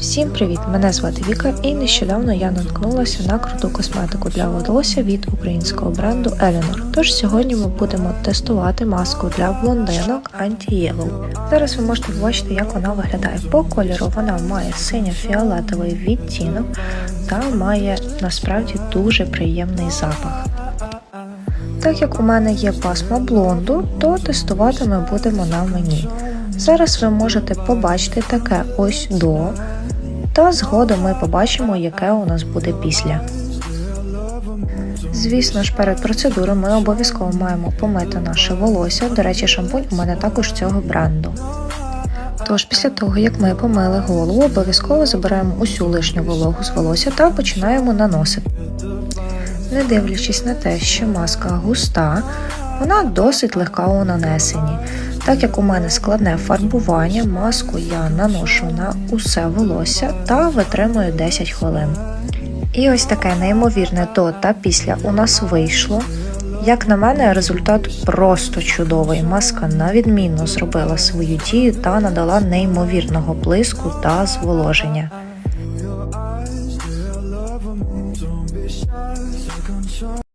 Всім привіт! Мене звати Віка, і нещодавно я наткнулася на круту косметику для волосся від українського бренду Eleanor. Тож сьогодні ми будемо тестувати маску для блондинок Anti-Yellow. Зараз ви можете побачити, як вона виглядає. По кольору вона має синьо-фіолетовий відтінок та має насправді дуже приємний запах. Так як у мене є пасма блонду, то тестувати ми будемо на мені. Зараз ви можете побачити таке ось до, та згодом ми побачимо, яке у нас буде після. Звісно ж, перед процедурою ми обов'язково маємо помити наше волосся. До речі, шампунь у мене також цього бренду. Тож, після того, як ми помили голову, обов'язково забираємо усю лишню вологу з волосся та починаємо наносити. Не дивлячись на те, що маска густа, вона досить легка у нанесенні. Так як у мене складне фарбування, маску я наношу на усе волосся та витримую 10 хвилин. І ось таке неймовірне до та після у нас вийшло. Як на мене, результат просто чудовий. Маска навідмінно зробила свою дію та надала неймовірного блиску та зволоження.